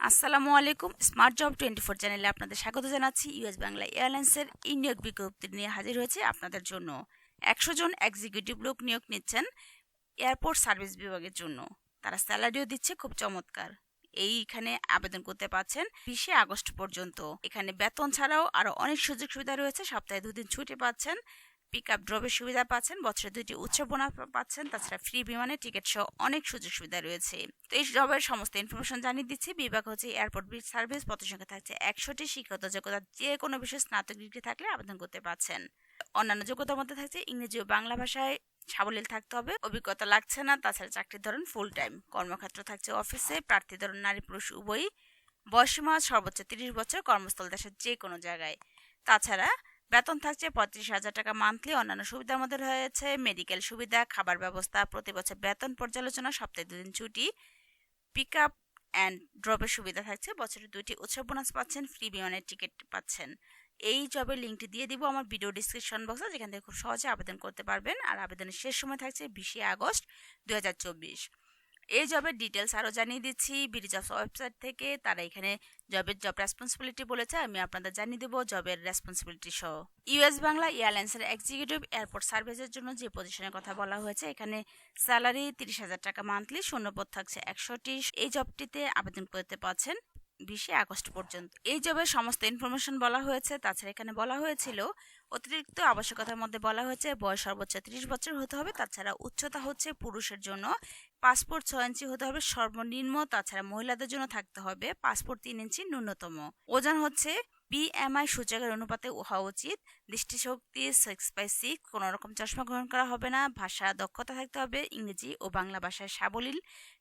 আসসালামু আলাইকুম। Smart job twenty four চ্যানেলে আপনাদের স্বাগত জানাচ্ছি। ইউএস বাংলা এয়ারলাইন্সের এই নিয়োগ বিজ্ঞপ্তি নিয়ে হাজির হয়েছে আপনাদের জন্য। একশো জন এক্সিকিউটিভ লোক নিয়োগ নিচ্ছেন এয়ারপোর্ট সার্ভিস বিভাগের জন্য। তারা স্যালারিও দিচ্ছে খুব চমৎকার। এইখানে আবেদন করতে পারছেন বিশে আগস্ট পর্যন্ত। এখানে বেতন ছাড়াও আরও অনেক সুযোগ সুবিধা রয়েছে। সপ্তাহে দুদিন ছুটি পাচ্ছেন। পিক আপ ড্রপের সুবিধা পাচ্ছেন, বছরে দুইটি উৎসব বোনা পাচ্ছেন, তাছাড়া ফ্রি বিমানে টিকিট সহ অনেক সুযোগ সুবিধা রয়েছে। তো এই জবের সমস্ত ইনফরমেশন জানিয়ে দিচ্ছি। বিভাগ হচ্ছে এয়ারপোর্ট বিট সার্ভিস পদ সংখ্যা থাকছে একশোটি শিক্ষাগত যোগ্যতা যে কোনো বিষয়ে স্নাতক ডিগ্রি থাকলে আবেদন করতে পারছেন অন্যান্য যোগ্যতার মধ্যে থাকছে ইংরেজি ও বাংলা ভাষায় সাবলীল থাকতে হবে, অভিজ্ঞতা লাগছে না, তাছাড়া চাকরির ধরন ফুল টাইম কর্মক্ষেত্র থাকছে অফিসে প্রার্থী ধরন নারী পুরুষ উভয়ই। বয়সীমা সর্বোচ্চ তিরিশ বছর, কর্মস্থল দেশের যে কোনো জায়গায়। তাছাড়া বেতন থাকছে পঁয়ত্রিশ হাজার টাকা মান্থলি অন্যান্য সুবিধার মধ্যে রয়েছে মেডিকেল সুবিধা, খাবার ব্যবস্থা, প্রতি বছর বেতন পর্যালোচনা, সপ্তাহে দুদিন ছুটি পিক আপ অ্যান্ড ড্রপের সুবিধা থাকছে। বছরে দুইটি উৎসব বোনাস পাচ্ছেন ফ্রি বিমানের টিকিট পাচ্ছেন। এই জবের লিঙ্কটি দিয়ে দিব আমার ভিডিও ডিসক্রিপশন বক্সে যেখান থেকে খুব সহজে আবেদন করতে পারবেন। আর আবেদনের শেষ সময় থাকছে বিশে আগস্ট দুই হাজার চব্বিশ। এই জবের ডিটেলস আরও জানিয়ে দিচ্ছি। বিডি জবস ওয়েবসাইট থেকে তারা এখানে জবের জব রেসপন্সিবিলিটি বলেছে, আমি আপনাদের জানিয়ে দেবো জবের রেসপন্সিবিলিটি সহ। ইউএস বাংলা এয়ারলাইন্সের এক্সিকিউটিভ এয়ারপোর্ট সার্ভিসের জন্য যে পজিশনের কথা বলা হয়েছে, এখানে স্যালারি তিরিশ হাজার টাকা মান্থলি শূন্যপদ থাকছে একশোটি এই জবটিতে আবেদন করতে পারছেন বিশে আগস্ট পর্যন্ত। এই জবের সমস্ত ইনফরমেশন বলা হয়েছে, তাছাড়া এখানে বলা হয়েছিল, অতিরিক্ত আবশ্যকতার মধ্যে বলা হয়েছে বয়স সর্বোচ্চ ত্রিশ বছর হতে হবে, তাছাড়া উচ্চতা হচ্ছে পুরুষের জন্য, পাসপোর্ট ছয় ইঞ্চি হতে হবে সর্বনিম্ন, তাছাড়া মহিলাদের জন্য থাকতে হবে, পাসপোর্ট তিন ইঞ্চি ন্যূনতম। ওজন হচ্ছে বিএমআই সূচকের অনুপাতে হওয়া উচিত। দৃষ্টিশক্তি সিক্স বাই সিক্স কোনো রকম চশমা গ্রহণ করা হবে না। ভাষা দক্ষতা থাকতে হবে। ইংরেজি ও বাংলা ভাষায় সাবলীল,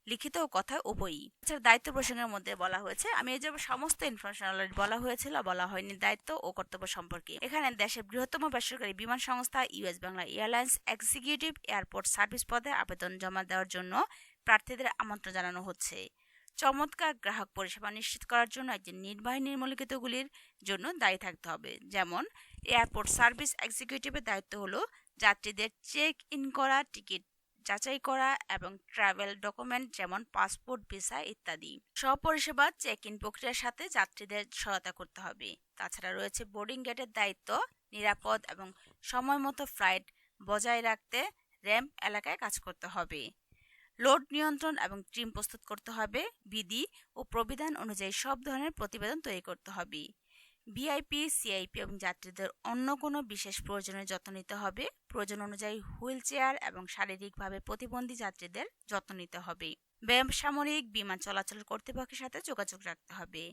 লিখিত ও কথা উভয়ই। এছাড়া দায়িত্ব প্রসঙ্গের মধ্যে বলা হয়েছে, আমি এই যে সমস্ত ইনফরমেশন অলরেডি বলা হয়েছিল, বলা হয়নি দায়িত্ব ও কর্তব্য সম্পর্কে। এখানে দেশের বৃহত্তম বেসরকারি বিমান সংস্থা US Bangla Airlines executive airport service পদে আবেদন জমা দেওয়ার জন্য প্রার্থীদের আমন্ত্রণ জানানো হচ্ছে। চমৎকার গ্রাহক পরিষেবা নিশ্চিত করার জন্য একজন নির্বাহী নির্মলিখিতগুলির জন্য দায়ী থাকতে হবে। যেমন, এয়ারপোর্ট সার্ভিস এক্সিকিউটিভের দায়িত্ব হলো যাত্রীদের চেক ইন করা, টিকিট যাচাই করা এবং ট্রাভেল ডকুমেন্ট যেমন পাসপোর্ট, ভিসা ইত্যাদি। সপরিষেবা চেক ইন প্রক্রিয়ার সাথে যাত্রীদের সহায়তা করতে হবে। তাছাড়া রয়েছে বোর্ডিং গেটের দায়িত্ব, নিরাপদ এবং সময় মতো ফ্লাইট বজায় রাখতে র্যাম্প এলাকায় কাজ করতে হবে। লোড নিয়ন্ত্রণ এবং ট্রিম প্রস্তুত করতে হবে, বিধি ও প্রবিধান অনুযায়ী সব ধরনের প্রতিবেদন তৈরি করতে হবে। ভিআইপি, সিআইপি এবং যাত্রীদের অন্য কোনো বিশেষ প্রয়োজনের যত্ন নিতে হবে। প্রয়োজন অনুযায়ী হুইল চেয়ার এবং শারীরিকভাবে প্রতিবন্ধী যাত্রীদের যত্ন নিতে হবে। বেসামরিক বিমান চলাচল কর্তৃপক্ষের সাথে যোগাযোগ রাখতে হবে।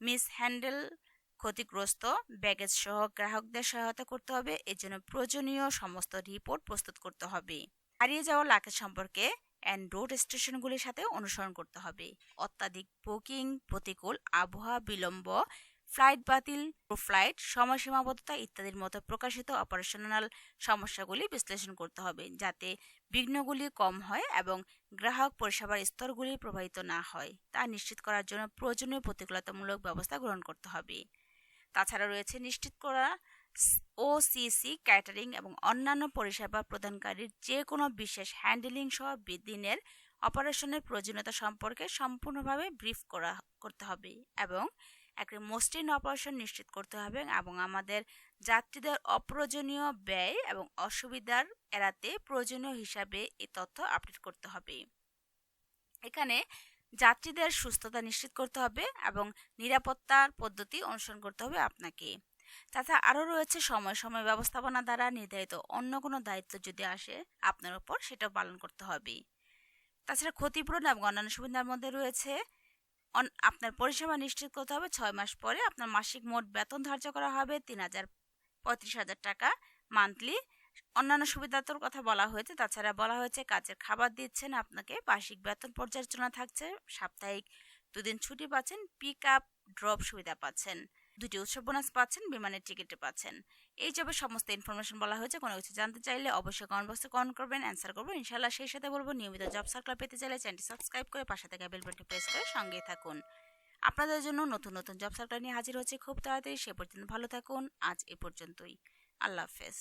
মিস হ্যান্ডেল ক্ষতিগ্রস্ত, ব্যাগেজ সহ গ্রাহকদের সহায়তা করতে হবে। এর জন্য প্রয়োজনীয় সমস্ত রিপোর্ট প্রস্তুত করতে হবে। হারিয়ে যাওয়া লাকেজ সম্পর্কে অ্যান্ড রোড স্টেশনগুলির সাথে অনুসরণ করতে হবে। অত্যাধিক বুকিং প্রতিকূল আবহাওয়া, বিলম্ব ফ্লাইট বাতিল ফ্লাইট সময় সীমাবদ্ধতা ইত্যাদির মতো প্রকাশিত অপারেশনাল সমস্যাগুলি বিশ্লেষণ করতে হবে যাতে বিঘ্নগুলি কম হয় এবং গ্রাহক পরিষেবার স্তরগুলি প্রভাবিত না হয়। তা নিশ্চিত করার জন্য প্রয়োজনীয় প্রতিকূলতামূলক ব্যবস্থা গ্রহণ করতে হবে। তাছাড়া রয়েছে নিশ্চিত করা ওসিসি ক্যাটারিং এবং অন্যান্য পরিষেবা প্রদানকারীর যে কোনো বিশেষ হ্যান্ডেলিং সহ দিনের অপারেশনের প্রয়োজনীয়তা সম্পর্কে সম্পূর্ণভাবে ব্রিফ করা, করতে হবে এবং একটি মসৃণ অপারেশন নিশ্চিত করতে হবে এবং আমাদের যাত্রীদের অপ্রয়োজনীয় ব্যয় এবং অসুবিধার এড়াতে প্রয়োজনীয় হিসাবে এই তথ্য আপডেট করতে হবে। এখানে যাত্রীদের সুস্থতা নিশ্চিত করতে হবে এবং নিরাপত্তার পদ্ধতি অনুসরণ করতে হবে আপনাকে। তাছাড়া আরও রয়েছে সময় সময় ব্যবস্থাপনা দ্বারা নির্ধারিত অন্য কোনো দায়িত্ব যদি আসে, আপনার উপর সেটাও পালন করতে হবে। তাছাড়া ক্ষতিপূরণ এবং অন্যান্য সুবিধার মধ্যে রয়েছে আপনার পরিষেবা নিশ্চিত করতে হবে, ছয় মাস পরে আপনার মাসিক মোট বেতন ধার্য করা হবে তিন হাজার পঁয়ত্রিশ হাজার টাকা মান্থলি। অন্যান্য সুবিধাতর কথা বলা হয়েছে, তাছাড়া বলা হয়েছে কাজের খাবার দিচ্ছেন, আপনাকে বার্ষিক বেতন পর্যালোচনা থাকছে, সাপ্তাহিক দুদিন ছুটি পাচ্ছেন, পিক আপ, ড্রপ সুবিধা পাচ্ছেন। দুটি উৎসব বোনাস পাচ্ছেন, বিমানের টিকিটে পাচ্ছেন। এই জবে সমস্ত ইনফরমেশন বলা হয়েছে, কোনো কিছু জানতে চাইলে অবশ্যই কমেন্ট বক্সে কমেন্ট করবেন অ্যান্সার করব ইনশাল্লাহ সেই সাথে বলব, নিয়মিত জব সার্কুলার পেতে চাইলে চ্যানেলটি সাবস্ক্রাইব করে পাশে থেকে বেল বাটনটি প্রেস করে সঙ্গেই থাকুন। আপনাদের জন্য নতুন নতুন জব সার্কুলার নিয়ে হাজির হচ্ছে। খুব তাড়াতাড়ি সে পর্যন্ত ভালো থাকুন। আজ এ পর্যন্তই। আল্লাহ হাফেজ।